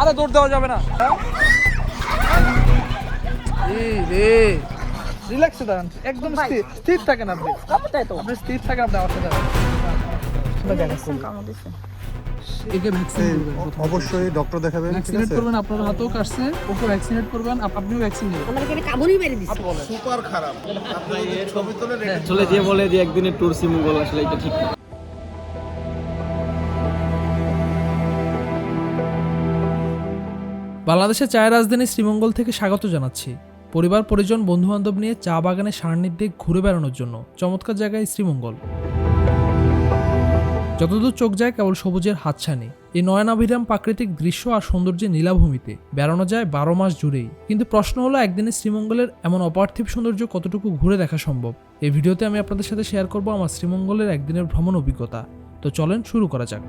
আরে দৌড় দেওয়া যাবে না। রে। রিল্যাক্সে দাঁড়ান। একদম স্থির স্থির থাকেন আপনি। তাই তো। আপনি স্থির থাকেন আপনি আমার সাথে অবশ্যই ডক্টর দেখাবেন ভ্যাকসিনেট করবেন আপনার হাতেও কাটছে ওকে ভ্যাকসিনেট করবেন আপনিও ভ্যাকসিন নেবেন আমার এখানে কাবুলি মেরে দিচ্ছে চলে দিয়ে বলে যে একদিনের ট্যুর সিমুগল আসলে এটা ঠিক না। বাংলাদেশের চায়ের রাজধানী শ্রীমঙ্গল থেকে স্বাগত জানাচ্ছি। পরিবার, পরিজন, বন্ধুবান্ধব নিয়ে চা বাগানে দিক ঘুরে বেড়ানোর জন্য চমৎকার জায়গায় শ্রীমঙ্গল। যতদূর চোখ যায় কেবল সবুজের হাতছানি। এই নয়নাভিরাম প্রাকৃতিক দৃশ্য আর সৌন্দর্যের নীলাভূমিতে বেড়ানো যায় বারো মাস জুড়েই। কিন্তু প্রশ্ন হলো, একদিনে শ্রীমঙ্গলের এমন অপার্থিব সৌন্দর্য কতটুকু ঘুরে দেখা সম্ভব? এই ভিডিওতে আমি আপনাদের সাথে শেয়ার করব আমার শ্রীমঙ্গলের একদিনের ভ্রমণ অভিজ্ঞতা। তো চলেন শুরু করা যাক।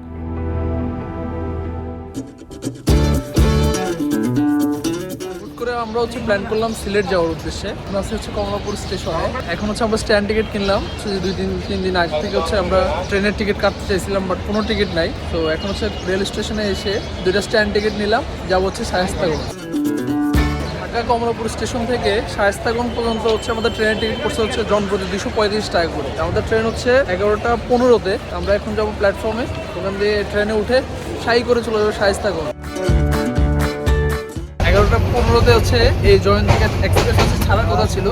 করে আমরা হচ্ছে প্ল্যান করলাম সিলেট যাওয়ার উদ্দেশ্যে। আমরা হচ্ছে কমলাপুর স্টেশনে। এখন হচ্ছে আমরা স্ট্যান্ড টিকিট কিনলাম। দুই দিন তিন দিন আগে থেকে হচ্ছে আমরা ট্রেনের টিকিট কাটতে চাইছিলাম বাট কোনো টিকিট নাই। তো এখন হচ্ছে রেল স্টেশনে এসে দুইটা স্ট্যান্ড টিকিট নিলাম। যাব হচ্ছে শায়স্তাগঞ্জ। ঢাকা কমলাপুর স্টেশন থেকে শায়স্তাগঞ্জ পর্যন্ত হচ্ছে আমাদের ট্রেনের টিকিট পড়ছে হচ্ছে জনপ্রতি দুশো পঁয়ত্রিশ টাকা করে। আমাদের ট্রেন হচ্ছে এগারোটা পনেরোতে। আমরা এখন যাব প্ল্যাটফর্মে ওখান দিয়ে ট্রেনে উঠে সাই করে চলে যাব শায়স্তাগঞ্জ। এগারোটা পনেরোতে হচ্ছে এই জয়ন্তী এক্সপ্রেস হচ্ছে ছাড়ার কথা ছিল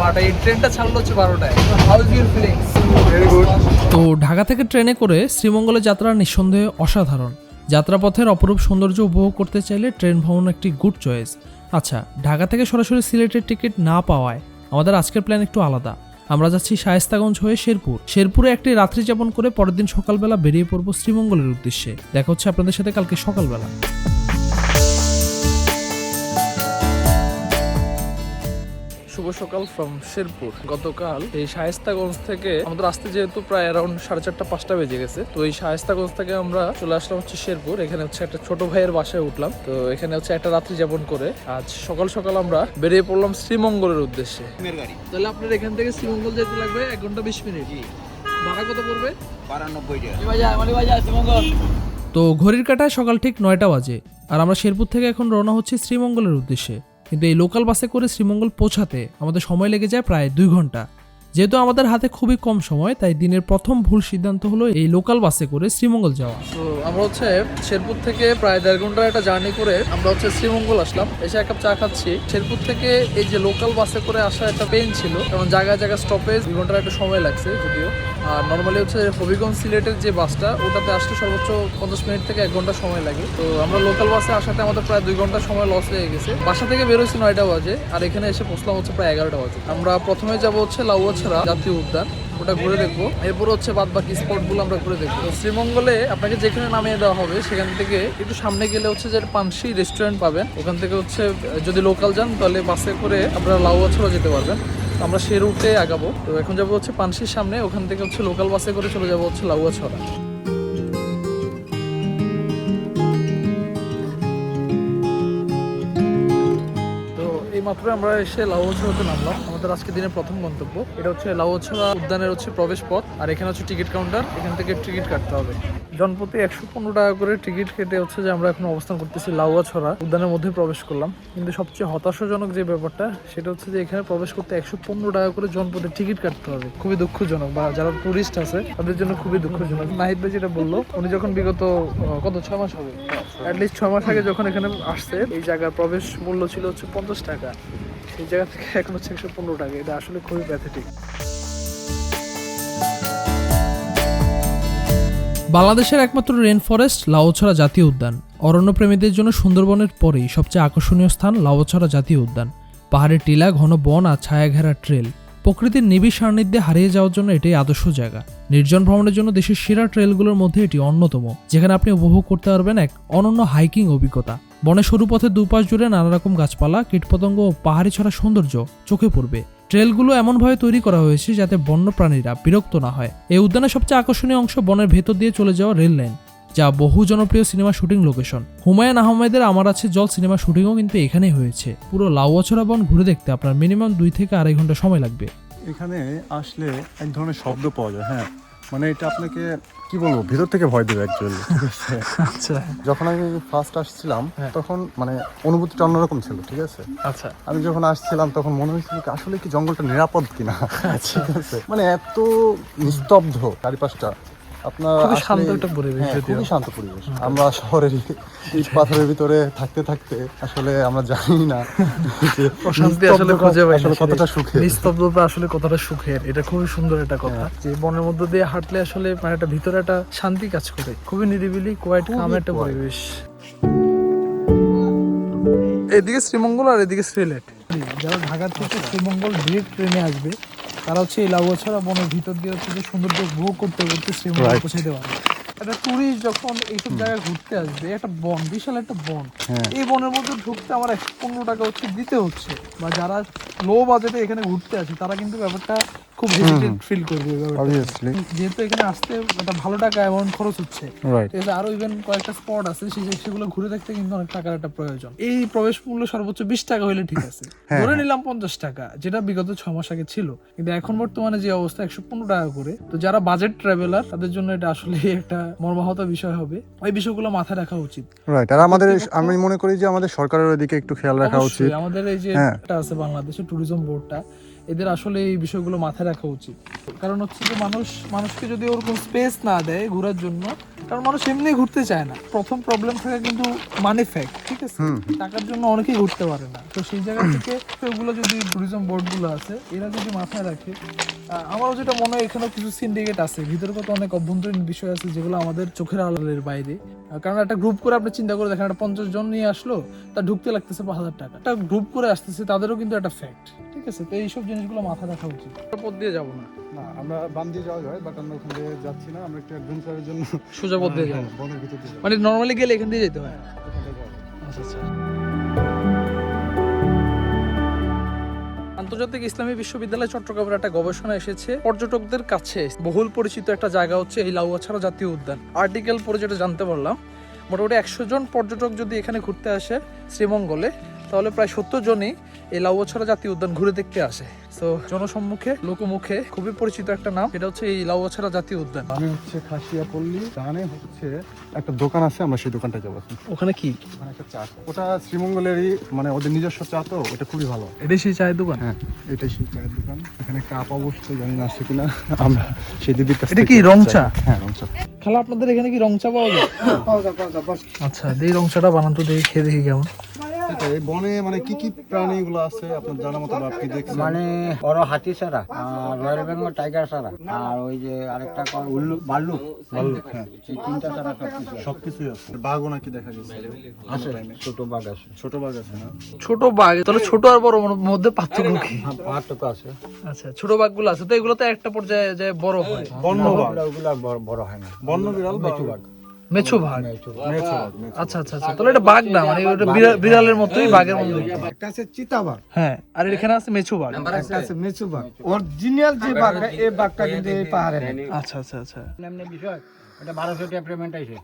বাট এই ট্রেনটা ছাড়লো হচ্ছে বারোটায়। How is your feelings very good তো ঢাকা থেকে ট্রেনে করে শ্রীমঙ্গলের যাত্রা নিঃসন্দেহে অসাধারণ। যাত্রাপথের অপরূপ সৌন্দর্য উপভোগ করতে চাইলে ট্রেন ভ্রমণ একটি গুড চয়েস আচ্ছা ঢাকা থেকে সরাসরি সিলেটের টিকিট না পাওয়ায় আমাদের আজকের প্ল্যান একটু আলাদা। আমরা যাচ্ছি শায়েস্তাগঞ্জ হয়ে শেরপুর। শেরপুরে একটি রাত্রি যাপন করে পরের দিন সকালবেলা বেরিয়ে পড়ব শ্রীমঙ্গলের উদ্দেশ্যে। দেখা হচ্ছে আপনাদের সাথে কালকে সকালবেলা। শুভ সকাল ফ্রম শেরপুর গতকাল এই শায়েস্তাগঞ্জ থেকে আমাদের আসতে যেহেতু প্রায় অ্যারাউন্ড সাড়ে চারটা পাঁচটা বেজে গেছে তো এই শায়েস্তাগঞ্জ থেকে আমরা চলে আসলাম হচ্ছে শেরপুর এখানে হচ্ছে একটা ছোট ভাইয়ের বাসায় উঠলাম তো এখানে হচ্ছে একটা রাত্রি যাপন করে আজ সকাল সকাল আমরা বেরিয়ে পড়লাম শ্রীমঙ্গলের উদ্দেশ্যে। তাহলে আপনার এখান থেকে শ্রীমঙ্গল যেতে লাগবে এক ঘণ্টা বিশ মিনিট। ভাড়া কত পড়বে? বারানব্বই টাকা। তো ঘড়ির কাটায় সকাল ঠিক নয়টা বাজে আর আমরা শেরপুর থেকে এখন রওনা হচ্ছি শ্রীমঙ্গলের উদ্দেশ্যে। কিন্তু এই লোকাল বাসে করে শ্রীমঙ্গল পৌঁছাতে আমাদের সময় লেগে যায় প্রায় দুই ঘণ্টা। যেহেতু আমাদের হাতে খুবই কম সময়, তাই দিনের প্রথম ভুল সিদ্ধান্ত হলো এই লোকাল বাসে করে শ্রীমঙ্গল যাওয়া। তো আমরা হচ্ছে শেরপুর থেকে প্রায় দেড় ঘণ্টার একটা জার্নি করে আমরা হচ্ছে শ্রীমঙ্গল আসলাম। এসে এক কাপ চা খাচ্ছি। শেরপুর থেকে এই যে লোকাল বাসে করে আসা একটা পেন ছিল কারণ জায়গায় জায়গায় স্টপেজ দুই ঘণ্টার একটা সময় লাগছে যদিও। আর নর্মালি হচ্ছে হবিগঞ্জ সিলেটের যে বাসটা ওটাতে আসতে সর্বোচ্চ পঞ্চাশ মিনিট থেকে এক ঘণ্টা সময় লাগে। তো আমরা লোকাল বাসে আসাতে আমাদের প্রায় দুই ঘণ্টা সময় লস হয়ে গেছে। বাসা থেকে বেরোচ্ছি নয়টা বাজে, আর এখানে এসে পৌঁছলাম হচ্ছে প্রায় এগারোটা বাজে। আমরা প্রথমে যাব হচ্ছে লাউয়াছড়া জাতীয় উদ্যান, ওটা ঘুরে দেখব। এরপর হচ্ছে বাদ বাকি স্পটগুলো আমরা ঘুরে দেখব। শ্রীমঙ্গলে আপনাকে যেখানে নামিয়ে দেওয়া হবে, সেখান থেকে একটু সামনে গেলে হচ্ছে যে পানসি রেস্টুরেন্ট পাবেন। ওখান থেকে হচ্ছে, যদি লোকাল যান, তাহলে বাসে করে আপনারা লাউয়াছড়া যেতে পারবেন। আমরা সে রুটে আগাবো। তো এখন যাব হচ্ছে পানসির সামনে, ওখান থেকে হচ্ছে লোকাল বাসে করে চলে যাব হচ্ছে লাউয়াছড়া তো মাত্র আমরা এসে লাউছড়াতে নামলাম। আমাদের আজকে দিনের প্রথম গন্তব্য। এটা হচ্ছে লাউছড়া উদ্যানের হচ্ছে প্রবেশ পথ। আর এখানে হচ্ছে টিকিট কাউন্টার। এখান থেকে টিকিট কাটতে হবে। জনপ্রতি একশো পনেরো টাকা করে টিকিট কেটে হচ্ছে যে আমরা এখন অবস্থান করতেছি লাউয়া ছড়া উদ্যানের মধ্যে প্রবেশ করলাম। কিন্তু সবচেয়ে হতাশাজনক যে ব্যাপারটা, সেটা হচ্ছে যে এখানে প্রবেশ করতে একশো পনেরো টাকা করে জনপদে টিকিট কাটতে হবে। খুবই দুঃখজনক বা যারা টুরিস্ট আছে, তাদের জন্য খুবই দুঃখজনক। নাহিদ ভাই যেটা বলল, উনি যখন বিগত কত, ছয় মাস হবে? অ্যাটলিস্ট ছয় মাস আগে যখন এখানে আসছে, এই জায়গার প্রবেশ মূল্য ছিল হচ্ছে পঞ্চাশ টাকা। সেই জায়গা থেকে এখন হচ্ছে একশো পনেরো টাকা। এটা আসলে খুবই প্যাথেটিক বাংলাদেশের একমাত্র রেন ফরেস্ট লাউছড়া জাতীয় উদ্যান। অরণ্যপ্রেমীদের জন্য সুন্দরবনের পরেই সবচেয়ে আকর্ষণীয় স্থান লাউছড়া জাতীয় উদ্যান। পাহাড়ের টিলা, ঘন বন আর ছায়াঘেরা ট্রেল। প্রকৃতির নিবিড় সান্নিধ্যে হারিয়ে যাওয়ার জন্য এটাই আদর্শ জায়গা। নির্জন ভ্রমণের জন্য দেশের সেরা ট্রেলগুলোর মধ্যে এটি অন্যতম, যেখানে আপনি উপভোগ করতে পারবেন এক অনন্য হাইকিং অভিজ্ঞতা। বনের সরু পথের দুপাশ জুড়ে নানা রকম গাছপালা, কীটপতঙ্গ ও পাহাড়ি ছড়া সৌন্দর্য চোখে পড়বে। ট্রেলগুলো এমনভাবে তৈরি করা হয়েছে যাতে বন্যপ্রাণীরা বিরক্ত না হয়। এই উদ্যানের সবচেয়ে আকর্ষণীয় অংশ বনের ভেতর দিয়ে চলে যাওয়া রেল লাইন। যা বহু জনপ্রিয় সিনেমা শুটিং লোকেশন। হুমায়ুন আহমেদের আমার আছে জল সিনেমা শুটিংও কিন্তু এখানেই হয়েছে। পুরো লাউয়াছড়া বন ঘুরে দেখতে আপনার মিনিমাম দুই থেকে আড়াই ঘণ্টা সময় লাগবে। এখানে আসলে এক ধরনের শব্দ পাওয়া যায় হ্যাঁ। মানে এটা আপনাকে কি বলব ভিতর থেকে ভয় দেবে অ্যাকচুয়ালি আচ্ছা। যখন আমি ফার্স্ট আসছিলাম হ্যাঁ। তখন মানে অনুভূতিটা অন্যরকম ছিল ঠিক আছে? আচ্ছা। আমি যখন আসছিলাম তখন মনে হয়েছিল কি আসলে কি জঙ্গলটা নিরাপদ কিনা? আচ্ছা। ঠিক আছে? মানে এত নিস্তব্ধ চারিপাশটা। আপনার খুবই শান্ত একটা পরিবেশ হ্যাঁ, খুবই শান্ত পরিবেশ। আমরা শহরের ইট পাথরের ভিতরে থাকতে থাকতে আসলে আমরা জানি না যে প্রশান্তি আসলে খুঁজে পাই আসলে কতটা। সুখের। নিস্তব্ধতা আসলে কতটা সুখের এটা খুবই সুন্দর একটা কথা। হ্যাঁ। যে বনের মধ্যে দিয়ে হাঁটলে আসলে মানে একটা ভিতরে একটা শান্তি কাজ করে। খুবই নিরিবিলি কোয়াইট কাম একটা পরিবেশ। এদিকে শ্রীমঙ্গল আর এদিকে সিলেট যারা ঢাকা থেকে শ্রীমঙ্গল ডিরেক্ট ট্রেনে আসবে। তারা হচ্ছে এই লাউছড়া বনের ভিতর দিয়ে হচ্ছে যে সৌন্দর্য উপভোগ করতে করতে শ্রীমঙ্গল পৌঁছাইতে পারে দেওয়া একটা টুরিস্ট যখন এইসব জায়গায় ঘুরতে আসবে একটা বন বিশাল একটা বন হ্যাঁ। এই বনের মধ্যে ঢুকতে আমার একশো পনেরো টাকা হচ্ছে দিতে হচ্ছে। বা যারা লো বাজেটে এখানে ঘুরতে আসে তারা কিন্তু ব্যাপারটা খুব হেজিটেট ফিল করবে অবভিয়াসলি যেহেতু এখানে আসতে একটা ভালো টাকা অ্যামাউন্ট খরচ হচ্ছে রাইট ঠিক আছে? আরও ইভেন কয়েকটা স্পট আছে সেই সেগুলো ঘুরে দেখতে কিন্তু অনেক টাকার একটা প্রয়োজন। এই প্রবেশ মূল্য সর্বোচ্চ বিশ টাকা হলে ঠিক আছে। হ্যাঁ, ধরে নিলাম পঞ্চাশ টাকা যেটা বিগত ছ মাস আগে ছিল। কিন্তু এখন বর্তমানে যে অবস্থা একশো পনেরো টাকা করে। তো যারা বাজেট ট্রাভেলার তাদের জন্য এটা আসলে একটা মর্মাহত বিষয় হবে। এই বিষয়গুলো মাথায় রাখা উচিত। রাইট আর আমাদের আমি মনে করি যে আমাদের সরকারের ওদিকে একটু খেয়াল রাখা উচিত। আমাদের এই যে হ্যাঁ। একটা আছে বাংলাদেশের ট্যুরিজম বোর্ডটা এদের আসলে এই বিষয়গুলো মাথায় রাখা উচিত। কারণ হচ্ছে যে মানুষ মানুষকে যদি ওরকম স্পেস না দেয় ঘোরার জন্য কারণ মানুষ এমনি ঘুরতে চায় না। প্রথম প্রবলেম থাকে কিন্তু মানি ফ্যাক্ট ঠিক আছে? টাকার জন্য অনেকেই ঘুরতে পারে না। তো সেই জায়গা থেকে ওগুলো যদি ট্যুরিজম বোর্ডগুলো আছে এরা যদি মাথায় রাখে আমারও যেটা মনে হয় এখানেও কিছু সিন্ডিকেট আছে। ভিতরে কত অনেক অভ্যন্তরীণ বিষয় আছে যেগুলো আমাদের চোখের আড়ালের বাইরে। কারণ একটা গ্রুপ করে আপনি চিন্তা করে দেখেন একটা পঞ্চাশ জন নিয়ে আসলো তা ঢুকতে লাগতেছে পাঁচ হাজার টাকা। একটা গ্রুপ করে আসতেছে তাদেরও কিন্তু একটা ফ্যাক্ট ঠিক আছে? তো এইসব জিনিসগুলো মাথায় রাখা উচিত। পথ দিয়ে যাব না। না আমরা বাম দিয়ে যাওয়া যায় বাট আমরা ওখান দিয়ে যাচ্ছি না। আমরা একটু অ্যাডভেঞ্চারের জন্য সোজা পথ দিয়ে যাব। হ্যাঁ, বনের ভিতর দিয়ে মানে নর্মালি গেলে এখান দিয়ে যেতে হয়। যাব। আচ্ছা আচ্ছা। আন্তর্জাতিক ইসলামী বিশ্ববিদ্যালয় চট্টগ্রামের একটা গবেষণা এসেছে। পর্যটকদের কাছে বহুল পরিচিত একটা জায়গা হচ্ছে এই লাউয়াছড়া জাতীয় উদ্যান। আর্টিকেল পড়ে যেটা জানতে পারলাম মোটামুটি একশো জন পর্যটক যদি এখানে ঘুরতে আসে শ্রীমঙ্গলে তাহলে প্রায় সত্তর জনই এই লাউয়াছড়া জাতীয় উদ্যান ঘুরে দেখতে আসে। তো জনসম্মুখে লোকমুখে খুবই পরিচিত একটা নাম। এটা হচ্ছে এই লাউয়াছড়া জাতীয় উদ্যান। আমি হচ্ছে খাসিয়া পল্লী ডানে হচ্ছে একটা দোকান আছে আমরা সেই দোকানটা যাব ওখানে কি? ওখানে একটা চা ওটা শ্রীমঙ্গলেরই মানে ওদের নিজস্ব চা তো ওটা খুবই ভালো। এটাই সেই চায়ের দোকান? হ্যাঁ এটাই সেই চায়ের দোকান। এখানে আপা বসছে জানি না আসছে কিনা। আমরা সেই দিদির কাছে এটা কি রং চা? হ্যাঁ রং চা খালা আপনাদের এখানে কি রং চা পাওয়া যায় আচ্ছা এই রং চাটা বানাতো দেখি খেয়ে দেখি কেমন। সেটাই, এই বনে মানে কি কি প্রাণীগুলো আছে? আপনার জানা মতো বা আপনি দেখছেন? মানে বড় হাতি ছাড়া আর রয়্যাল বেঙ্গল টাইগার ছাড়া আর ওই যে আরেকটা কয় উল্লু ভাল্লুক ভাল্লুক, হ্যাঁ। সেই তিনটা ছাড়া সব কিছু আছে। বাঘও নাকি দেখা গেছে? আছে। ছোট বাঘ আছে। ছোট বাঘ আছে না? ছোট বাঘ তাহলে ছোট আর বড় মধ্যে পার্থক্য কি? হ্যাঁ, আছে। আচ্ছা ছোট বাঘগুলো আছে তো এগুলো তো একটা পর্যায়ে যে বড় হয়। বন্য বাঘ। ওগুলা- বড় বড় হয় না। বন্য বিড়াল বা বাঘ। মেছো ভাগ মেছো আচ্ছা আচ্ছা আচ্ছা তাহলে এটা বাঘ না মানে ওটা বিড়ালের মতোই বাঘের মতো একটা আছে চিতাবাঘ হ্যাঁ আর এখানে আছে মেছো বাঘ। একটা আছে মেছো বাঘ। অরিজিনাল যে বাঘটা এই বাঘটা কিন্তু এই পাহাড়ে আচ্ছা আচ্ছা আচ্ছা। এমনি বিষয়। এটা বারোশো টাকা পেমেন্ট আছে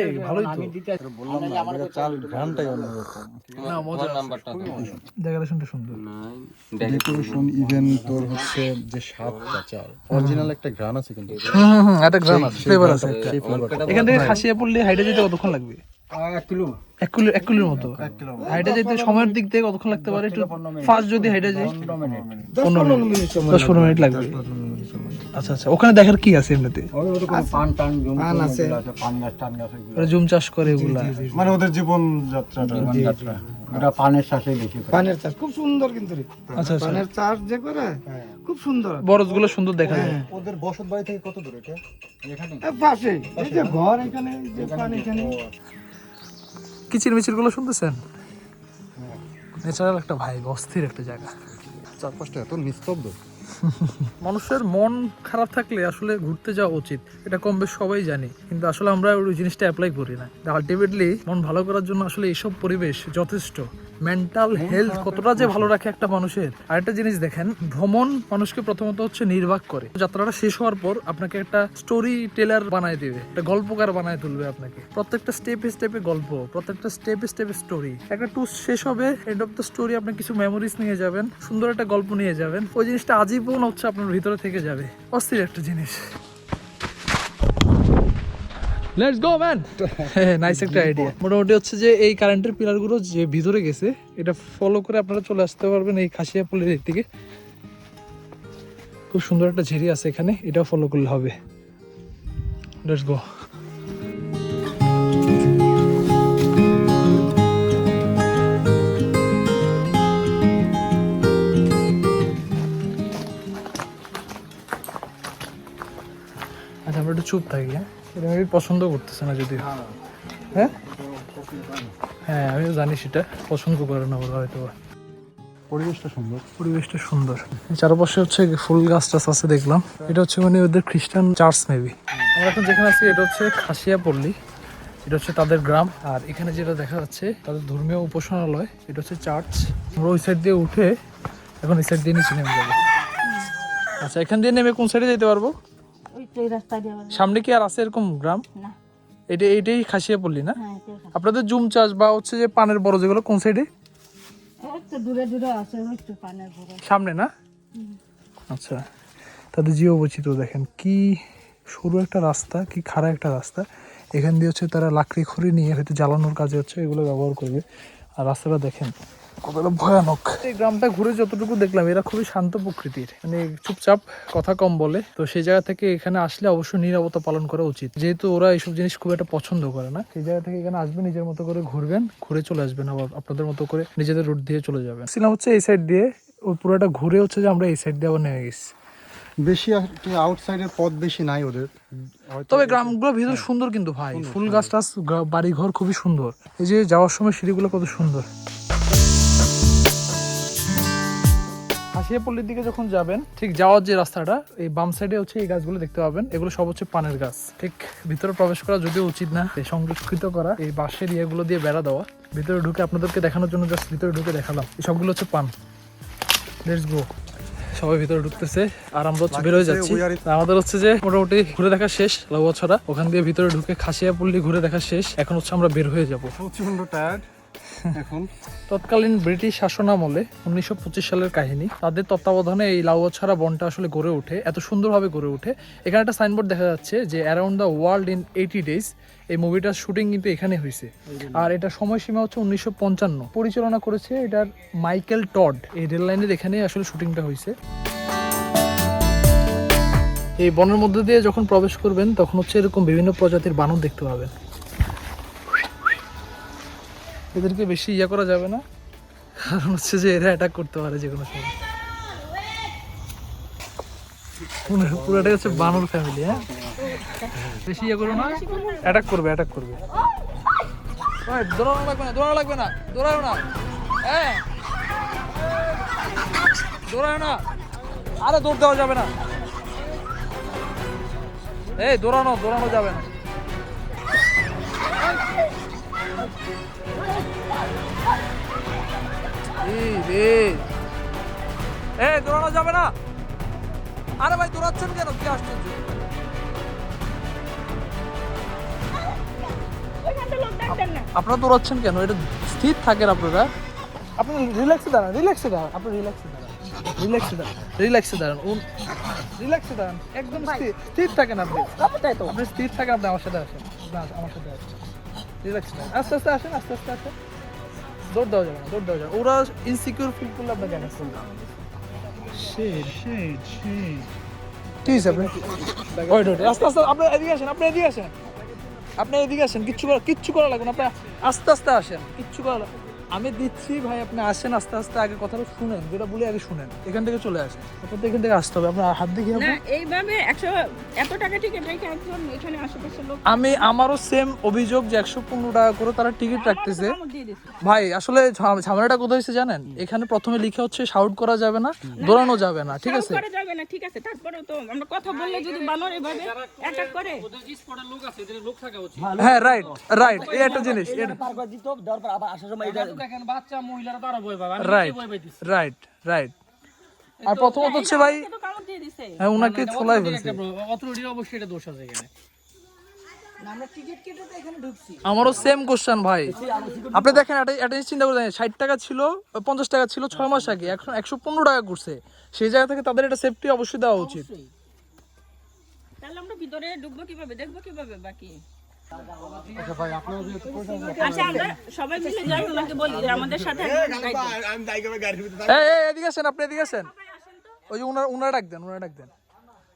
এই, ভালোই তো। আমি দিতে বললাম না এটার চাল ঘ্রাণটাই অন্যরকম না মজা ডেকোরেশনটা সুন্দর। ডেকোরেশন ইভেন তোর হচ্ছে যে স্বাদটা চাল। অরিজিনাল একটা ঘ্রাণ আছে কিন্তু। হুম হুম হুম একটা গ্রাম আছে ফ্লেভার আছে ঘ্রাণটা- একটা। সেই ফ্লেভারটা এখান থেকে খাসিয়া পড়লে হাইটে যেতে কতক্ষণ লাগবে? এক কিলো। এক কিলো এক কিলোর মতো? হাইটে যেতে সময়ের দিক থেকে কতক্ষণ লাগতে পারে? একটু ফার্স্ট যদি হাইটে যাই পনেরো মিনিট। দশ পনেরো মিনিট লাগবে। আচ্ছা আচ্ছা ওখানে দেখার কি আছে এমনিতে? পান টান জমি পান আছে। পান গাছ টান গাছ ওরা জুম চাষ করে এগুলা। মানে ওদের জীবন যাত্রাটা ওটা পানের চাষে বেশি পানের চাষ খুব সুন্দর কিন্তু আচ্ছা আচ্ছা। পানের চাষ যে করে খুব সুন্দর। বরজগুলো সুন্দর দেখা যায়। ওদের বসত বাড়ি থেকে কত দূরে এটা? পাশে এই যে ঘর এখানে যে পান এখানে। কিচির মিচিরগুলো শুনতেছেন? ন্যাচারাল একটা ভাই অস্থির একটা জায়গা। চারপাশটা এত নিস্তব্ধ। মানুষের মন খারাপ থাকলে আসলে ঘুরতে যাওয়া উচিত। এটা কম বেশ সবাই জানি। কিন্তু আসলে আমরা ওই জিনিসটা অ্যাপ্লাই করি না। আলটিমেটলি মন ভালো করার জন্য আসলে এইসব পরিবেশ যথেষ্ট। মেন্টাল হেলথ কতটা যে ভালো রাখে একটা মানুষের। আরেকটা জিনিস দেখেন ভ্রমণ মানুষকে প্রথমত হচ্ছে নির্বাক করে। যাত্রাটা শেষ হওয়ার পর আপনাকে একটা স্টোরি টেলার বানায় দেবে। একটা গল্পকার বানায় তুলবে আপনাকে। প্রত্যেকটা স্টেপে স্টেপে গল্প প্রত্যেকটা স্টেপে স্টেপে স্টোরি একটা ট্যুর শেষ হবে এন্ড অফ দ্য স্টোরি আপনি কিছু মেমোরিজ নিয়ে যাবেন সুন্দর একটা গল্প নিয়ে যাবেন। ওই জিনিসটা আজীবন হচ্ছে আপনার ভিতরে থেকে যাবে। অস্থির একটা জিনিস। লেটস গো ম্যান নাইস একটা আইডিয়া মোটামুটি হচ্ছে যে এই কারেন্টের পিলারগুলো যে ভিতরে গেছে এটা ফলো করে আপনারা চলে আসতে পারবেন এই খাসিয়া পল্লীর দিক থেকে খুব সুন্দর একটা ঝিরি আছে এখানে এটাও ফলো করলে হবে। লেটস গো একটু চুপ থাকি হ্যাঁ? এটা আমি পছন্দ করতেছে না যদি হ্যাঁ? হ্যাঁ আমিও জানি সেটা। পছন্দ করে না ওরা হয়তো। পরিবেশটা সুন্দর। পরিবেশটা সুন্দর। চারপাশে হচ্ছে ফুল গাছ টাছ আছে দেখলাম। এটা হচ্ছে মানে ওদের খ্রিস্টান চার্চ মেবি। আমরা এখন যেখানে আছি এটা হচ্ছে খাসিয়া পল্লী এটা হচ্ছে তাদের গ্রাম। আর এখানে যেটা দেখা যাচ্ছে তাদের ধর্মীয় উপাসনালয় এটা হচ্ছে চার্চ। আমরা ওই সাইড দিয়ে উঠে এখন এই সাইড দিয়ে নিচে নেমে যাব। আচ্ছা এখান দিয়ে নেমে কোন সাইডে যেতে পারব? এই রাস্তা দিয়ে আবার- সামনে কি আর আছে এরকম গ্রাম? না। এটা এটাই খাসিয়া পল্লী না? হ্যাঁ এটাই। আপনাদের জুম চাষ বা হচ্ছে যে পানের বড় যেগুলো কোন সাইডে ওই তো দূরে দূরে আছে ওই তো পানের বড়। সামনে না? আচ্ছা তাদের জীব বৈচিত্র্য দেখেন। কি সরু একটা রাস্তা কি খাড়া একটা রাস্তা। এখান দিয়ে হচ্ছে তারা লাকড়ি খড়ি নিয়ে হয়তো জ্বালানোর কাজে হচ্ছে এগুলো ব্যবহার করবে। আর রাস্তাটা দেখেন কতটা ভয়ানক। এই গ্রামটা ঘুরে যতটুকু দেখলাম এরা খুবই শান্ত প্রকৃতির। মানে চুপচাপ কথা কম বলে। তো সেই জায়গা থেকে এখানে আসলে অবশ্যই নিরাপত্তা পালন করা উচিত। যেহেতু ওরা এইসব জিনিস খুব একটা পছন্দ করে না। সেই জায়গা থেকে এখানে আসবেন নিজের মতো করে ঘুরবেন ঘুরে চলে আসবেন আবার আপনাদের মতো করে নিজেদের রুট দিয়ে চলে যাবেন। ছিলাম হচ্ছে এই সাইড দিয়ে ওই পুরোটা ঘুরে হচ্ছে যে আমরা এই সাইড দিয়ে আবার নেমে গেছি। বেশি আউটসাইডের পথ বেশি নাই ওদের। তবে গ্রামগুলোর ভিতর সুন্দর কিন্তু ভাই। ফুল গাছ টাছ বাড়ি ঘর খুবই সুন্দর। এই যে যাওয়ার সময় সিঁড়িগুলো কত সুন্দর। হাসিয়াপল্লির দিকে যখন যাবেন ঠিক যাওয়ার যে রাস্তাটা এই বাম সাইডে হচ্ছে এই গাছগুলো দেখতে পাবেন। এগুলো সব হচ্ছে পানের গাছ। ঠিক ভিতরে প্রবেশ করা যদিও উচিত না এই সংরক্ষিত করা এই বাঁশের ইয়েগুলো দিয়ে বেড়া দেওয়া। ভিতরে ঢুকে আপনাদেরকে দেখানোর জন্য জাস্ট ভিতরে ঢুকে দেখালাম। এই সবগুলো হচ্ছে পান। লেটস গো সবাই ভিতরে ঢুকতেছে আর আমরা হচ্ছে বেরোয় যাচ্ছি। আমাদের হচ্ছে যে মোটামুটি ঘুরে দেখা শেষ লাউয়াছড়া ওখান দিয়ে ভিতরে ঢুকে খাসিয়া পল্লী ঘুরে দেখা শেষ। এখন হচ্ছে আমরা বের হয়ে যাব। প্রচণ্ড টায়ার্ড এখন? তৎকালীন ব্রিটিশ শাসনামলে উনিশশো পঁচিশ সালের কাহিনী তাদের তত্ত্বাবধানে এই লাউয়াছড়া বনটা আসলে গড়ে ওঠে এত সুন্দরভাবে গড়ে ওঠে। এখানে একটা সাইনবোর্ড দেখা যাচ্ছে যে around the world in eighty days এই মুভিটার শুটিং কিন্তু এখানে হয়েছে। আর এটা সময়সীমা হচ্ছে উনিশশো পঞ্চান্ন। পরিচালনা করেছে এটার মাইকেল টড। এই রেল লাইনের এখানে আসলে শুটিংটা হয়েছে। এই বনের মধ্যে দিয়ে যখন প্রবেশ করবেন তখন হচ্ছে এরকম বিভিন্ন প্রজাতির বানর দেখতে পাবেন। এদেরকে বেশি ইয়া করা যাবে না। কারণ হচ্ছে যে এরা অ্যাটাক করতে পারে যে কোনো সময়। পুরোটাই হচ্ছে বানর ফ্যামিলি হ্যাঁ? বেশি ইয়ে করো না। অ্যাটাক করবে অ্যাটাক করবে। দৌড়ানো লাগবে না, দৌড়ানো লাগবে না, দৌড়াও না। হ্যাঁ দৌড়াও না। আরে দৌড় দেওয়া যাবে না। এই, দৌড়ানো দৌড়ানো যাবে না। এ দৌড়ানো যাবে না। আরে ভাই দৌড়াচ্ছেন কেন? কি আশ্চর্য আপনারা দৌড়াচ্ছেন কেন? এটা স্থির থাকেন আপনারা। আপনি রিল্যাক্সে দাঁড়ান রিল্যাক্সে দাঁড়ান। আপনি রিল্যাক্সে দাঁড়ান রিল্যাক্সে দাঁড়ান রিল্যাক্সে দাঁড়ান। রিল্যাক্সে দাঁড়ান একদম স্থির স্থির থাকেন আপনি। আপনি স্থির থাকেন আপনি আমার সাথে আসেন। আমার সাথে আসেন। রিল্যাক্সে দাঁড়ান। আস্তে আস্তে আসেন আস্তে আস্তে আসেন। দৌড় দেওয়া যাবে না দৌড় দেওয়া যাবে ওরা ইনসিকিউর ফিল করলে আপনাকে করবে শেড ঠিক আছে আপনি ওয়েট ওয়েট আস্তে আস্তে আপনি এদিকে আসেন আপনি এদিকে আসেন। আপনি এদিকে আসেন কিচ্ছু করা কিচ্ছু করা লাগবে না আপনি আস্তে আস্তে আসেন কিচ্ছু করা লাগ- আমি দিচ্ছি ভাই আপনি আসেন আস্তে আস্তে আগে কথাটা শুনেন যেটা বলি আগে শুনেন। এখান থেকে চলে আসেন। তারপর তো এখান থেকে আসতে হবে। আপনার হাত দেখি না এইভাবে একশো এত টাকা টিকিট রেখে একজন এখানে আশেপাশের লোক আমি আমারও সেম অভিযোগ যে একশো পনেরো টাকা করে তারা টিকিট রাখতেছে। দিয়ে ভাই আসলে ঝামেলাটা কোথায় হয়েছে জানেন? এখানে প্রথমে লিখে হচ্ছে শাউট করা যাবে না দৌড়ানো যাবে না ঠিক আছে? করা যাবে না ঠিক আছে। তারপরে তো আমরা কথা বললে যদি বানর এভাবে অ্যাটাক করে। হ্যাঁ রাইট রাইট এই একটা জিনিস রাইট রাইট রাইট আর প্রথমত হচ্ছে ভাই তো কামড় দিয়ে দিছে। হ্যাঁ ওনাকে ছোলাই ফেলছে। আমারও সেম কোশ্চেন ভাই। আপনি দেখেন একটা চিন্তা করে দেখেন ষাট টাকা ছিল পঞ্চাশ টাকা ছিল ছয় মাস আগে এখন একশো পনেরো টাকা করছে সেই জায়গা থেকে তাদের এটা সেফটি অবশ্যই দেওয়া উচিত। তাহলে আমরা ভিতরে ঢুকবো কীভাবে? দেখব কীভাবে বাকি? আচ্ছা ভাই আপনারা যেহেতু আচ্ছা আমরা সবাই মিলে যাই ওনাকে বলি আমাদের সাথে একজন এই এই, এদিকে আসেন আপনি এদিকে আসেন। ওই যে উনার উনার ডাক দেন উনার ডাক দেন।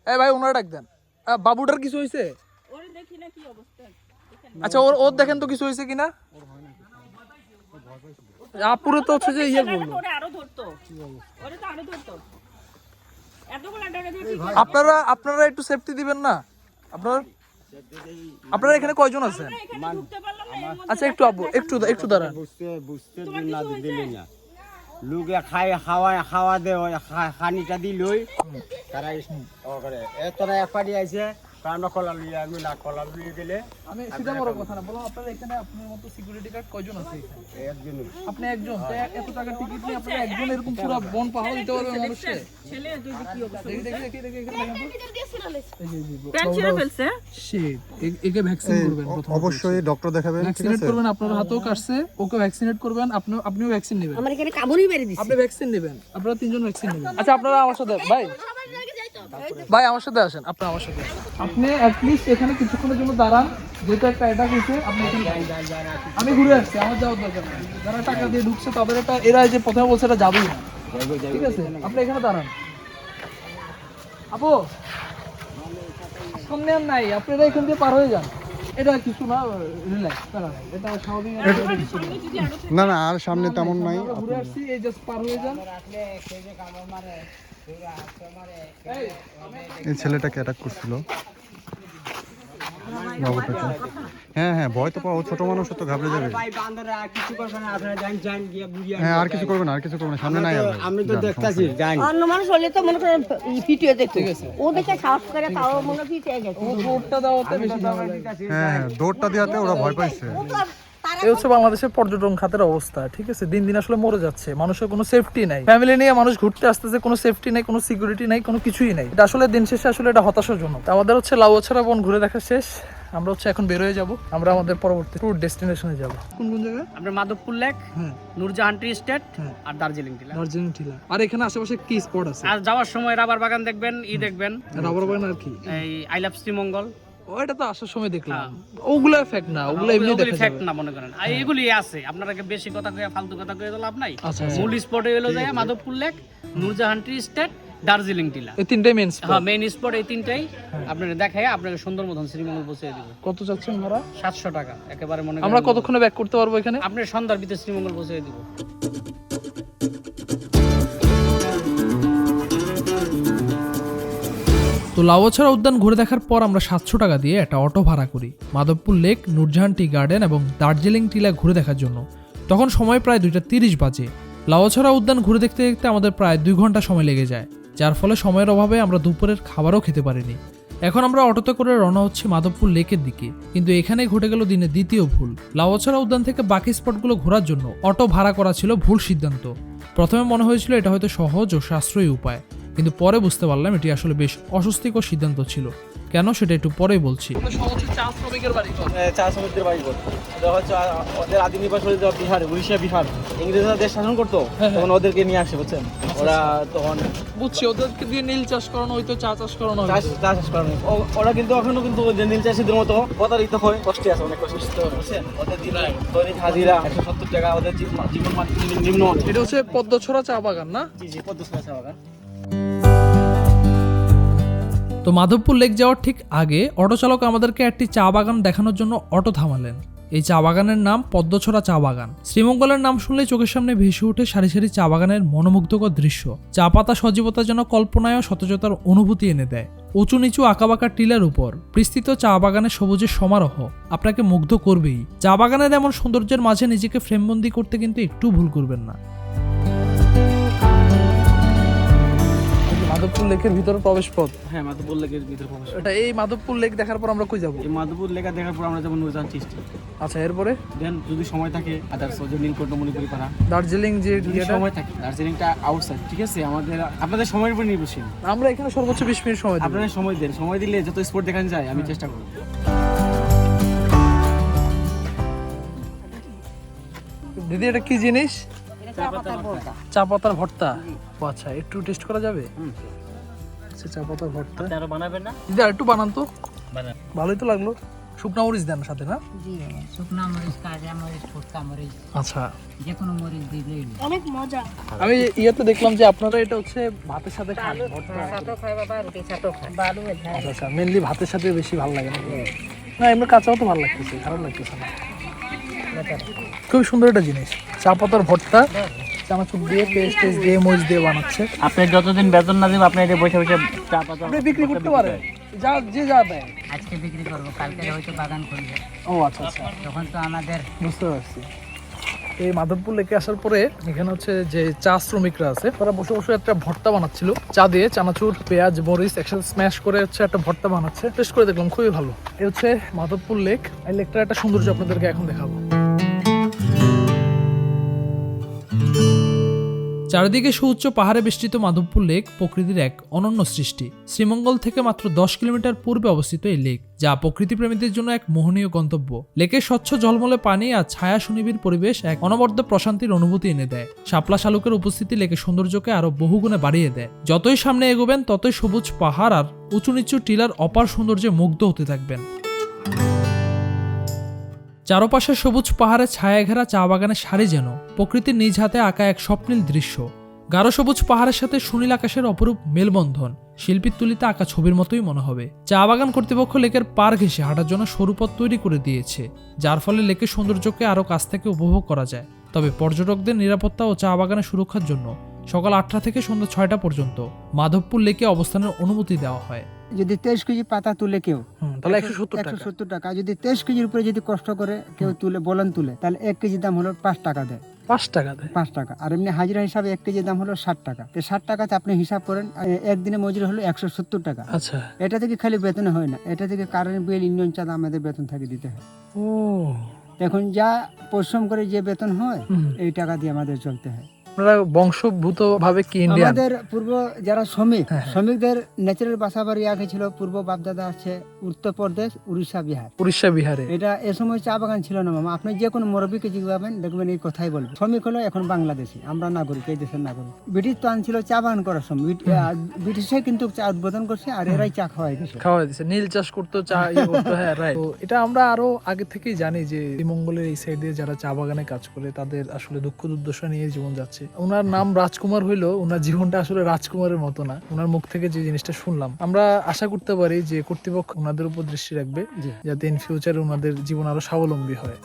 এই ভাই উনার ডাক দেন। বাবুটার কিছু হয়েছে ওরে দেখি না কি অবস্থা। আচ্ছা ওর ওর দেখেন তো কিছু হয়েছে কিনা? আপুরে তো হচ্ছে যে ইয়ে বলল। ওরে আরও ধরতো। ওরে তো আরও ধরতো। এতগুলো ডরে আপনারা আপনারা একটু সেফটি দিবেন না? আপনারা আপনারা এখানে কয়জন আছেন? আচ্ছা একটু আব্বু একটু একটু দাঁড়ান। বুঝতে বুঝতে না দিলি না। লোকে খাই খাওয়া খাওয়া দে খানিটা দিলই। তারা এ তোরা এক পাড়ি আইছে আমরা কলা লইয়া আমি না কলা লইয়া গেলে আমি সেটা বড় কথা না বলো আপনারা এখানে আপনার মতো সিকিউরিটি গার্ড কয়জন আছে একজন আপনি একজন এত টাকা টিকিট নিয়ে আপনারা একজন এরকম পুরো বন পাহাড় দিতে পারবেন মানুষকে ছেলে তুই কি অবস্থা দেখি দেখি দেখি দেখি এখানে দেখেন তো। এই যে, এই যে, প্যান্ট ছিঁড়ে ফেলছে shit, এ- একে ভ্যাকসিন করবেন প্রথমত। অবশ্যই ডক্টর দেখাবেন আপনার হাতেও কাটছে ওকে ভ্যাকসিনেট করবেন আপনিও ভ্যাকসিন নেবেন আপনি ভ্যাকসিন নেবেন আপনারা তিনজন ভ্যাকসিন নেবেন আচ্ছা আপনারা আমার সাথে ভাই ভাই আমার সাথে আসেন আপনি আমার সাথে। আপনি অ্যাটলিস্ট এখানে কিছুক্ষণের জন্য দাঁড়ান যেহেতু একটা অ্যাটাক হয়েছে আপনি এখানে আমি ঘুরে আসছি আমার যাওয়ার দরকার নেই। যারা টাকা দিয়ে ঢুকছে তাদের এটা এরা যে প্রথমে বলছে এটা যাবেই না। ঠিক আছে? আপনি এখানে দাঁড়ান। আপু সামনে আর নাই আপনারা এখান দিয়ে পার হয়ে যান। এটা কিছু না রিল্যাক্স এটা স্বাভাবিক না। না না আর সামনে তেমন নাই। ঘুরে আসছি এই জাস্ট পার হয়ে যান। এই ছেলেটাকে অ্যাটাক করছিল। বাবুটাকে। হ্যাঁ হ্যাঁ ভয় তো পাও ছোট মানুষ তো ঘাবড়ে যাবে। ভাই বান্দরা কিছু করবে না আপনারা যান যান গিয়া বুড়িয়া হ্যাঁ আর কিছু করবে না আর কিছু করবে না সামনে নাই আমি তো দেখতাছি যান। অন্য মানুষ হলে তো মনে করেন দেখতো। ও দেখে সাহস করে তাও মনে হয় গেছে ও বেশি ঝামেলা হ্যাঁ হ্যাঁ দৌড়টা দেওয়াতে ওরা ভয় পাইছে। এই হচ্ছে বাংলাদেশের পর্যটন খাতের অবস্থা ঠিক আছে? দিন দিন আসলে মরে যাচ্ছে মানুষের কোনো সেফটি নাই। ফ্যামিলি নিয়ে মানুষ ঘুরতে আসতেছে কোনো সেফটি নাই কোনো সিকিউরিটি নাই কোনো কিছুই নাই। এটা আসলে দিন শেষে আসলে এটা হতাশাজনক। আমাদের হচ্ছে লাউছাড়া বন ঘুরে দেখা শেষ। আমরা হচ্ছে এখন বের হয়ে যাব। আমরা আমাদের পরবর্তী ট্যুর ডেস্টিনেশনে যাব। কোন কোন জায়গায়? আপনার মাধবপুর লেক হ্যাঁ। নূরজাহান টি স্টেট হ্যাঁ। আর দার্জিলিং টিলা। দার্জিলিং টিলা। আর এখানে আশেপাশে কি স্পট আছে? আর যাওয়ার সময় রাবার বাগান দেখবেন ই দেখবেন। রাবার বাগান আর কি? এই আই লাভ শ্রীমঙ্গল। ও তো আসার সময় দেখলাম। ওগুলো ফ্যাক্ট না ওগুলো এমনি দেখা যাবে। না মনে করেন। আর এগুলি আছে আপনারা বেশি কথা কয়ে ফালতু কথা তো লাভ নাই। আচ্ছা, আচ্ছা। মূল স্পটে হলো যায় Madhabpur lake Nurjahan tea estate Darjeeling টিলা। এই তিনটাই মেন হ্যাঁ মেইন স্পট এই তিনটাই। আপনারা দেখায় আপনাকে সুন্দর মতন শ্রীমঙ্গল পৌঁছে দিব। কত চাচ্ছেন ভাড়া সাতশো টাকা একেবারে মনে আমরা কতক্ষণে ব্যাক করতে পারব এখানে? আপনার সন্ধ্যার ভিতরে শ্রীমঙ্গল পৌঁছে দিব। তো লাউছড়া উদ্যান ঘুরে দেখার পর আমরা সাতশো টাকা দিয়ে একটা অটো ভাড়া করি। Madhabpur lake Nurjahan tea garden এবং দার্জিলিং টিলা ঘুরে দেখার জন্য। তখন সময় প্রায় দুইটা তিরিশ বাজে। লাউছড়া উদ্যান ঘুরে দেখতে দেখতে আমাদের প্রায় দুই ঘণ্টা সময় লেগে যায়। যার ফলে সময়ের অভাবে আমরা দুপুরের খাবারও খেতে পারিনি। এখন আমরা অটোতে করে রওনা হচ্ছি মাধবপুর লেকের দিকে। কিন্তু এখানে ঘটে গেল দিনে দ্বিতীয় ভুল। লাউছড়া উদ্যান থেকে বাকি স্পটগুলো ঘোরার জন্য অটো ভাড়া করা ছিল ভুল সিদ্ধান্ত। প্রথমে মনে হয়েছিল এটা হয়তো সহজ ও সাশ্রয়ী উপায়। কিন্তু পরে বুঝতে পারলাম এটি আসলে বেশ অস্বস্তিকর সিদ্ধান্ত ছিল। কেন সেটা একটু পরে বলছি। চা চা ওদের আদি নিবাস বিহার উড়িষ্যা বিহার। ইংরেজরা দেশ শাসন করতো তখন ওদেরকে নিয়ে আসে বুঝছেন? ওরা তখন বুঝছি ওদেরকে দিয়ে নীল চাষ করানো চা চাষ করানো হয়তো। চাষ করেন ওরা কিন্তু এখনও কিন্তু নীল চাষিদের মতো প্রতারিত হয়ে কষ্টে আছে অনেক কষ্ট বুঝছেন? ওদের দিন দৈনিক হাজিরা একশো সত্তর টাকা ওদের জীবন- জীবন নিম্ন এটা হচ্ছে পদ্মছড়া চা বাগান না? জি জি পদ্ম চাষ বাগান। তো মাধবপুর লেক যাওয়ার ঠিক আগে অটো চালক আমাদেরকে একটি চা বাগান দেখানোর জন্য অটো থামালেন। এই চা বাগানের নাম পদ্মছড়া চা বাগান। শ্রীমঙ্গলের নাম শুনলে চোখের সামনে ভেসে উঠে সারি সারি চা বাগানের মনোমুগ্ধকর দৃশ্য। চা পাতা সজীবতা যেন কল্পনায় সতেজতার অনুভূতি এনে দেয়। উঁচু নিচু আঁকাবাঁকা টিলার উপর বিস্তৃত চা বাগানের সবুজের সমারোহ আপনাকে মুগ্ধ করবেই। চা বাগানের এমন সৌন্দর্যের মাঝে নিজেকে ফ্রেমবন্দি করতে কিন্তু একটু ভুল করবেন না। মাধবপুর লেকের ভিতরে প্রবেশ পথ। হ্যাঁ মাধবপুর লেকের ভিতরে প্রবেশ এটা এই মাধবপুর লেক দেখার পর আমরা কই যাব? এই মাধবপুর লেখা দেখার পর আমরা যেমন নুরজাহান চিস্তি। আচ্ছা এরপরে? দেন যদি সময় থাকে আদার্স যে নীলকণ্ঠ মণিপুরি পাড়া দার্জিলিং যে যদি সময় থাকে দার্জিলিংটা আউটসাইড ঠিক আছে? আমাদের আপনাদের সময়ের উপর নির্ভরশীল। আমরা এখানে সর্বোচ্চ বিশ মিনিট সময় দেব। আপনারা সময় দেন। সময় দিলে যত স্পোর্ট দেখানো যায় আমি চেষ্টা করব। দিদি এটা কি জিনিস? চা পাতার ভর্তা। চা পাতার ভর্তা। ও আচ্ছা একটু টেস্ট করা যাবে? আচ্ছা চা পাতার ভর্তা। আরও বানাবেন না? দিদি আর একটু বানান তো। ভালোই তো লাগল। শুকনা মরিচ দেন সাথে না? জি শুকনা মরিচ কাজা মরিচ ফুটকা মরিচ। আচ্ছা। যে কোনো মরিচ দিলেই অনেক মজা। আমি ইয়েতে দেখলাম যে আপনারা এটা হচ্ছে ভাতের সাথে খান ভর্তা। সাথে খাই বাবা রুটি সাথে খাই বালু আচ্ছা আচ্ছা মেনলি ভাতের সাথে বেশি ভালো লাগে না। না এমনি কাঁচাও তো ভালো লাগতেছে খারাপ লাগতেছে না। খুবই সুন্দর একটা জিনিস। চা পাতার ভর্তা চানাচুর দিয়ে পেস্ট টেস্ট দিয়ে মরিচ দিয়ে বানাচ্ছে। আপনি যতদিন বেতন না দেবেন আপনি এটা বসে বসে চা পাতা আপনি বিক্রি করতে পারেন। যা যে যা দেয়। আজকে বিক্রি করব কালকে হয়তো বাগান করবে। ও আচ্ছা আচ্ছা। তখন তো আমাদের বুঝতে পারছি। এই মাধবপুর লেকে আসার পরে এখানে হচ্ছে যে চা শ্রমিকরা আছে তারা বসে বসে একটা ভর্তা বানাচ্ছিল। চা দিয়ে চানাচুর পেঁয়াজ মরিচ একসাথে স্ম্যাশ করে হচ্ছে একটা ভর্তা বানাচ্ছে। টেস্ট করে দেখলাম খুবই ভালো। এই হচ্ছে মাধবপুর লেক। এই লেকটার একটা সৌন্দর্য আপনাদেরকে এখন দেখাবো। চারিদিকে সুউচ্চ পাহাড়ে বেষ্টিত মাধবপুর লেক প্রকৃতির এক অনন্য সৃষ্টি। শ্রীমঙ্গল থেকে মাত্র দশ কিলোমিটার পূর্বে অবস্থিত এই লেক, যা প্রকৃতিপ্রেমীদের জন্য এক মোহনীয় গন্তব্য। লেকের স্বচ্ছ জলমলে পানি আর ছায়া সুনিবিড় পরিবেশ এক অনবদ্য প্রশান্তির অনুভূতি এনে দেয়। শাপলা শালুকের উপস্থিতি লেকের সৌন্দর্যকে আরও বহুগুণে বাড়িয়ে দেয়। যতই সামনে এগোবেন, ততই সবুজ পাহাড় আর উঁচু নিচু টিলার অপার সৌন্দর্যে মুগ্ধ হতে থাকবেন। চারপাশে সবুজ পাহাড়ে ছায়া ঘেরা চা বাগানের সারি যেন, প্রকৃতির নিজ হাতে আঁকা এক স্বপ্নীল দৃশ্য। গাঢ় সবুজ পাহাড়ের সাথে সুনীল আকাশের অপরূপ মেলবন্ধন শিল্পীর তুলিতে আঁকা ছবির মতোই মনে হবে। চা বাগান কর্তৃপক্ষ লেকের পার ঘেঁষে হাঁটার জন্য সরু পথ তৈরি করে দিয়েছে, যার ফলে লেকের সৌন্দর্যকে আরও কাছ থেকে উপভোগ করা যায়। তবে পর্যটকদের নিরাপত্তা ও চা বাগানের সুরক্ষার জন্য সকাল আটটা থেকে সন্ধ্যা ছয়টা পর্যন্ত মাধবপুর লেকে অবস্থানের অনুমতি দেওয়া হয়। যদি তেইশ কেজি পাতা তুলে কেউ তাহলে একশো সত্তর টাকা। যদি তেইশ কেজির উপরে যদি কষ্ট করে কেউ তুলে বলেন তুলে তাহলে এক কেজি দাম হলো পাঁচ টাকা দেয়। পাঁচ টাকা দেয়? পাঁচ টাকা। আর এমনি হাজিরা হিসাবে এক কেজি দাম হলো ষাট টাকা। তো ষাট টাকাতে আপনি হিসাব করেন একদিনে মজুরি হলো একশো সত্তর টাকা। আচ্ছা। এটা থেকে খালি বেতন হয় না। এটা থেকে কারেন্ট বিল ইঞ্জিন চাঁদা আমাদের বেতন থাকে দিতে হয়। ও। এখন যা পরিশ্রম করে যে বেতন হয় এই টাকা দিয়ে আমাদের চলতে হয়। আপনারা বংশভূত ভাবে কি ইন্ডিয়ান আমাদের পূর্ব যারা শ্রমিক হ্যাঁ, হ্যাঁ। শ্রমিকদের ন্যাচারাল বাসা বাড়ি আগে ছিল পূর্ব বাপদাদা আছে উত্তরপ্রদেশ উড়িষ্যা বিহার। উড়িষ্যা বিহারে। এটা এ সময় চা বাগান ছিল না মামা। আপনি যে কোনো মুরব্বীকে জিজ্ঞাবেন দেখবেন এই কথাই বলবে। শ্রমিক হলো এখন বাংলাদেশি আমরা নাগরিক এই দেশের নাগরিক। ব্রিটিশ তো আনছিল চা বাগান করার সময়। ব্রিট- ব্রিটিশে কিন্তু চা উদ্বোধন করছে আর এরাই চা খাওয়াই দিচ্ছে খাওয়া দিছে। নীল চাষ করতো চা ইয়ে করতো হ্যাঁ রাইট তো এটা আমরা আরও আগে থেকেই জানি যে মঙ্গলের এই সাইডে যারা চা বাগানে কাজ করে তাদের আসলে দুঃখ দুর্দশা নিয়ে জীবন যাচ্ছে। ওনার নাম রাজকুমার হইল ওনার জীবনটা আসলে রাজকুমারের মতো না। ওনার মুখ থেকে যে জিনিসটা শুনলাম। আমরা আশা করতে পারি যে কর্তৃপক্ষ ওনাদের উপর দৃষ্টি রাখবে যাতে ইন ফিউচারে ওনাদের জীবন আরও স্বাবলম্বী হয়।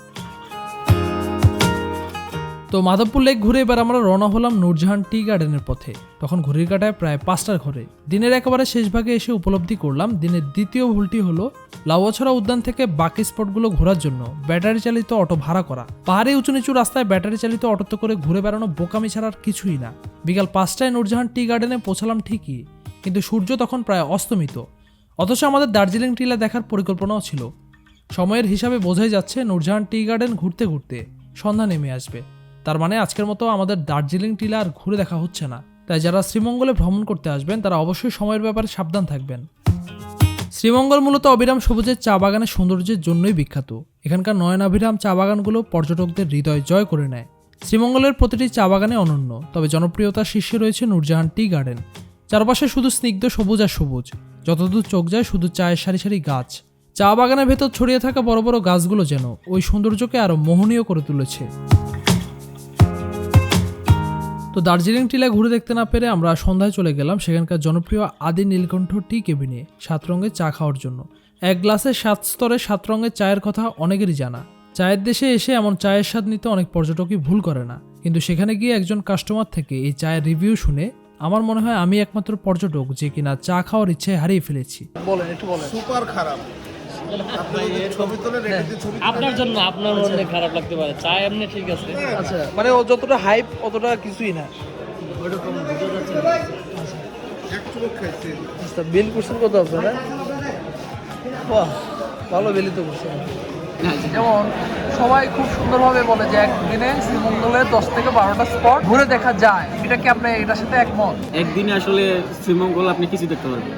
তো মাধবপুর লেক ঘুরে এবার আমরা রওনা হলাম নূরজাহান টি গার্ডেনের পথে। তখন ঘড়ির কাটায় প্রায় পাঁচটার ঘরে। দিনের একেবারে শেষ ভাগে এসে উপলব্ধি করলাম, দিনের দ্বিতীয় ভুলটি হলো লাউয়াছড়া উদ্যান থেকে বাকি স্পটগুলো ঘোরার জন্য ব্যাটারি চালিত অটো ভাড়া করা। পাহাড়ে উঁচু নিচু রাস্তায় ব্যাটারি চালিত অটোতে করে ঘুরে বেড়ানো বোকামি ছাড়া আর কিছুই না। বিকাল পাঁচটায় নূরজাহান টি গার্ডেনে পৌঁছালাম ঠিকই, কিন্তু সূর্য তখন প্রায় অস্তমিত। অথচ আমাদের দার্জিলিং টিলা দেখার পরিকল্পনাও ছিল। সময়ের হিসাবে বোঝাই যাচ্ছে নূরজাহান টি গার্ডেন ঘুরতে ঘুরতে সন্ধ্যা নেমে আসবে। তার মানে আজকের মতো আমাদের দার্জিলিং টিলা আর ঘুরে দেখা হচ্ছে না। তাই যারা শ্রীমঙ্গলে ভ্রমণ করতে আসবেন, তারা অবশ্যই সময়ের ব্যাপারে সাবধান থাকবেন। শ্রীমঙ্গল মূলত অবিরাম সবুজের চা বাগানের সৌন্দর্যের জন্যই বিখ্যাত। এখানকার নয়নাভিরাম চা বাগানগুলো পর্যটকদের হৃদয় জয় করে নেয়। শ্রীমঙ্গলের প্রতিটি চা বাগানে অনন্য, তবে জনপ্রিয়তার শীর্ষে রয়েছে নূরজাহান টি গার্ডেন। চারপাশে শুধু স্নিগ্ধ সবুজ আর সবুজ, যতদূর চোখ যায় শুধু চায়ের সারি সারি গাছ। চা বাগানের ভেতর ছড়িয়ে থাকা বড় বড় গাছগুলো যেন ওই সৌন্দর্যকে আরও মোহনীয় করে তুলেছে। তো দার্জিলিং টিলায় ঘুরে দেখতে না পেরে আমরা সন্ধ্যায় চলে গেলাম সেখানকার জনপ্রিয় আদি নীলকণ্ঠ টি কেবিনে সাত রঙের চা খাওয়ার জন্য। এক গ্লাসে সাত স্তরে সাত রঙের চায়ের কথা অনেকেরই জানা। চায়ের দেশে এসে এমন চায়ের স্বাদ নিতে অনেক পর্যটকই ভুল করে না। কিন্তু সেখানে গিয়ে একজন কাস্টমার থেকে এই চায়ের রিভিউ শুনে আমার মনে হয় আমি একমাত্র পর্যটক যে কিনা চা খাওয়ার ইচ্ছে হারিয়ে ফেলেছি। বলেন একটু বলেন। আপনার জন্য আপনার মনে খারাপ লাগতে পারে। চা এমনি ঠিক আছে। আচ্ছা মানে ও যতটা হাইপ অতটা কিছুই না। আচ্ছা। বিল করছেন কত আপনারা বাহ ভালো বিলই তো করছেন যেমন সবাই খুব সুন্দরভাবে বলে যে একদিনে শ্রীমঙ্গলে দশ থেকে বারোটা স্পট ঘুরে দেখা যায়। এটা কি আপনি এটার সাথে একমত? একদিনে আসলে শ্রীমঙ্গল আপনি কিছু দেখতে পারবেন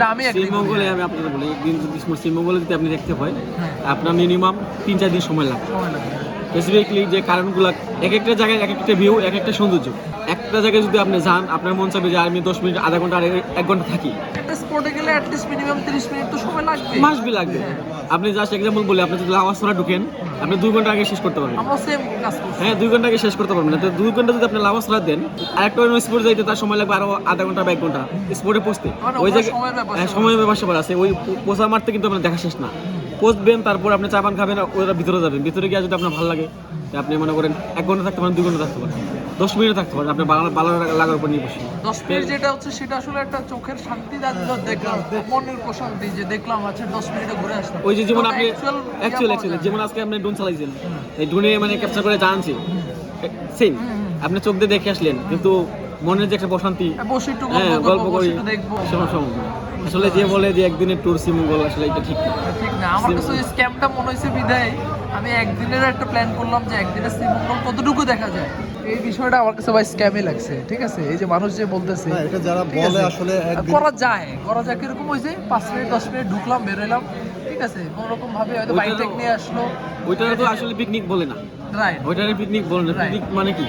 এটা আমি শ্রীমঙ্গলে আমি আপনাকে বলি একদিন যদি শ্রীমঙ্গলে যদি আপনি দেখতে হয় আপনার মিনিমাম তিন চার দিন সময় লাগবে। স্পেসিফিকলি যে কারণগুলো এক একটা জায়গায় এক একটা ভিউ এক একটা সৌন্দর্য। একটা জায়গায় যদি আপনি যান আপনার মন চাবে যে আমি দশ মিনিট আধা ঘণ্টা এক ঘণ্টা থাকি। একটা স্পটে গেলে অ্যাটলিস্ট মিনিমাম তিরিশ মিনিট তো সময় লাগবে। মাসবি লাগবে। আপনি জাস্ট এক্সাম্পল বলি আপনি যদি লাভাসরা ঢুকেন আপনি দুই ঘণ্টা আগে শেষ করতে পারবেন। হ্যাঁ দুই ঘণ্টা আগে শেষ করতে পারবেন না। তো দুই ঘণ্টা যদি আপনি লাভাসরা দেন আর একটা অন্য স্পোর্ট যাইতে তার সময় লাগবে আরও আধা ঘণ্টা বা এক ঘণ্টা। স্পোর্টে পৌঁছতে। মানে ওই জায়গায় সময়ের ব্যাপার স্যাপার সময়ের ব্যাপার আছে ওই পোষা মারতে কিন্তু আপনার দেখা শেষ না। পৌঁছবেন তারপর আপনি চা পান খাবেন ওরা ভিতরে যাবেন। ভিতরে গিয়ে যদি আপনার ভালো লাগে আপনি মনে করেন এক ঘণ্টা থাকতে পারেন দুই ঘণ্টা থাকতে পারেন দশ মিনিট থাকতে পারেন আপনার ভালো ভালো লাগার উপর নির্ভরশীল। দশ মিনিট যেটা হচ্ছে সেটা আসলে একটা চোখের শান্তি দেখলাম মনের প্রশান্তি যে দেখলাম আচ্ছা দশ মিনিটে ঘুরে আসলাম। ওই যে যেমন আপনি অ্যাকচুয়াল অ্যাকচুয়ালি। যেমন আজকে আপনি ড্রোন চালাইছেন এই ড্রোনে মানে ক্যাপচার করে জানছি। সেম আপনি চোখ দিয়ে দেখে আসলেন কিন্তু মনের যে একটা প্রশান্তি হ্যাঁ, বসে একটু হ্যাঁ গল্প গল্প করি। দেখব। আসলে যে বলে যে একদিনের ট্যুর শ্রীমঙ্গল আসলে এটা ঠিক না। ঠিক না। আমার কাছে ওই স্ক্যামটা মনে হয়েছে বিদায় আমি একদিনের একটা প্ল্যান করলাম যে একদিনের শ্রীমঙ্গল কতটুকু দেখা যায়। এই বিষয়টা আমার কাছে ভাই স্ক্যামই লাগছে ঠিক আছে? এই যে মানুষ যে বলতেছে এটা যারা বলে আসলে একদিন করা যায় করা যায় কীরকম হয়েছে? পাঁচ মিনিট দশ মিনিট ঢুকলাম বেরোলাম ঠিক আছে? কোনো রকম ভাবে হয়তো বাইক নিয়ে আসলো। ওইটা তো আসলে পিকনিক বলে না। রাইট পিকনিক পিকনিক মানে কি?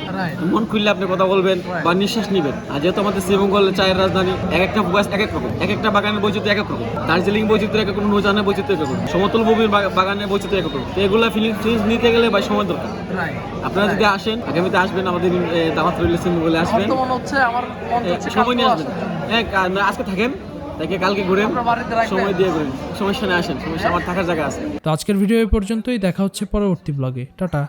মন খুললে আপনি কথা বলবেন বা নিঃশ্বাস নেবেন। আর যেহেতু আমাদের শ্রীমঙ্গল চায়ের রাজধানী এক একটা গাছ এক এক রকম। এক একটা বাগানের বৈচিত্র্য এক এক রকম। দার্জিলিং বৈচিত্র্য এক এক রকম নৌজানের বৈচিত্র্য এক রকম। সমতল ভূমির বা- বাগানের বৈচিত্র্য এক এক রকম। তো এগুলা ফিলিং ফিলিংস নিতে গেলে ভাই সময় দরকার। আপনারা যদি আসেন আগামীতে আসবেন আমাদের দাওয়াত রইল শ্রীমঙ্গলে আসবেন। হচ্ছে আমার এ, হচ্ছে সময় নিয়ে আসবেন। হ্যাঁ আজকে থাকেন তাকে কালকে রাখবেন? সময় দিয়ে ঘুরেন। সমস্যা না আসেন সমস্যা আমার থাকার জায়গা আছে। তো আজকের ভিডিও এই পর্যন্তই দেখা হচ্ছে পরবর্তী ব্লগে টাটা।